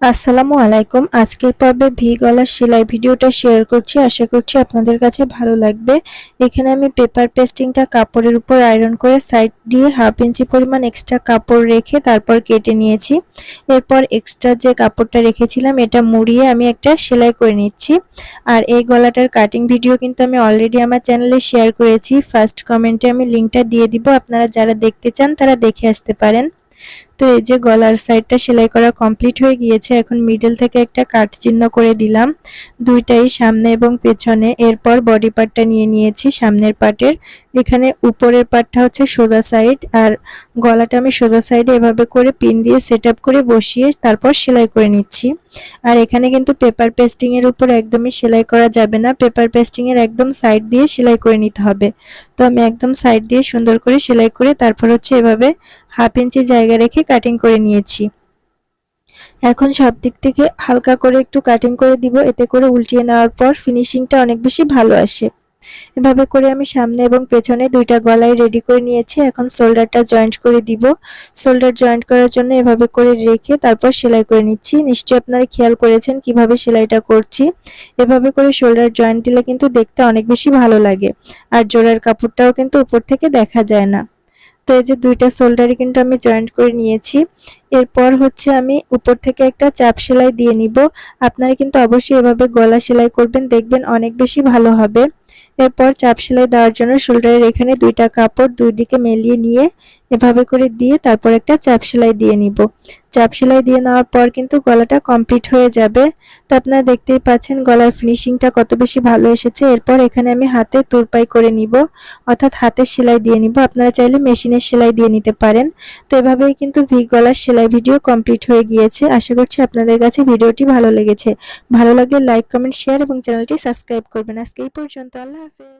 আসসালামু আলাইকুম। আজকের পর্বে ভি গলার সেলাই ভিডিওটা শেয়ার করছি। আশা করছি আপনাদের কাছে ভালো লাগবে। এখানে আমি পেপার পেস্টিংটা কাপড়ের উপর আয়রন করে সাইড দিয়ে হাফ ইঞ্চি পরিমাণ এক্সট্রা কাপড় রেখে তারপর কেটে নিয়েছি। এরপর এক্সট্রা যে কাপড়টা রেখেছিলাম, এটা মুড়িয়ে আমি একটা সেলাই করে নিচ্ছি। আর এই গলাটার কাটিং ভিডিও কিন্তু আমি অলরেডি আমার চ্যানেলে শেয়ার করেছি। ফার্স্ট কমেন্টে আমি লিঙ্কটা দিয়ে দিব। আপনারা যারা দেখতে চান, তারা দেখে আসতে পারেন। তো এই যে গলার সাইডটা সেলাই করা কমপ্লিট হয়ে গিয়েছে, এখন মিডল থেকে একটা কাট চিহ্ন করে দিলাম। দুইটাই সামনে এবং পেছনে। এরপর বডি পার্টটা নিয়ে নিয়েছি সামনের পার্টের এখানে উপরের পার্টটা হচ্ছে সোজা সাইড আর গলাটা আমি সোজা সাইডে এভাবে করে পিন দিয়ে সেট করে বসিয়ে তারপর সেলাই করে নিচ্ছি। আর এখানে কিন্তু পেপার পেস্টিং এর উপর একদমই সেলাই করা যাবে না। পেপার পেস্টিং এর একদম সাইড দিয়ে সেলাই করে নিতে হবে। তো আমি একদম সাইড দিয়ে সুন্দর করে সেলাই করে তারপর হচ্ছে এভাবে হাফ ইঞ্চি জায়গা রেখে কাটিং করে নিয়েছি। এখন সব দিক থেকে হালকা করে একটু কাটিং করে দিব, এতে করে উল্টিয়ে নেওয়ার পর ফিনিশিংটা অনেক বেশি ভালো আসে। এভাবে করে আমি সামনে এবং পেছনে দুইটা গলায় রেডি করে নিয়েছি। এখন শোল্ডারটা জয়েন্ট করে দিব। শোল্ডার জয়েন্ট করার জন্য এভাবে করে রেখে তারপর সেলাই করে নিচ্ছি। নিশ্চয়ই আপনারা খেয়াল করেছেন কীভাবে সেলাইটা করছি। এভাবে করে শোল্ডার জয়েন্ট দিলে কিন্তু দেখতে অনেক বেশি ভালো লাগে। আর জোড়ার কাপড়টাও কিন্তু উপর থেকে দেখা যায় না। তো এই যে দুইটা শোল্ডারই কিন্তু আমি জয়েন্ট করে নিয়েছি। এরপর হচ্ছে আমি উপর থেকে একটা চাপ সেলাই দিয়ে নিব। আপনারা কিন্তু অবশ্যই এভাবে গলা সেলাই করবেন, দেখবেন অনেক বেশি ভালো হবে। এরপর চাপ সেলাই দেওয়ার জন্য শোল্ডারের এখানে দুইটা কাপড় দুই দিকে মেলিয়ে নিয়ে এভাবে করে দিয়ে তারপর একটা চাপ সেলাই দিয়ে নিব। চাপ সেলাই দিয়ে নেওয়ার পর কিন্তু গলাটা কমপ্লিট হয়ে যাবে। তো আপনারা দেখতেই পাচ্ছেন গলার ফিনিশিংটা কত বেশি ভালো এসেছে। এরপর এখানে আমি হাতে তুরপাই করে নিব, অর্থাৎ হাতের সেলাই দিয়ে নিব। আপনারা চাইলে মেশিনের সেলাই দিয়ে নিতে পারেন। তো এভাবেই কিন্তু ভি গলার সেলাই ভিডিও কমপ্লিট হয়ে গিয়েছে। আশা করছি আপনাদের কাছে ভিডিওটি ভালো লেগেছে। ভালো লাগলে লাইক, কমেন্ট, শেয়ার এবং চ্যানেলটি সাবস্ক্রাইব করবেন। আজকে এই পর্যন্ত আল্লাহ হাফেজ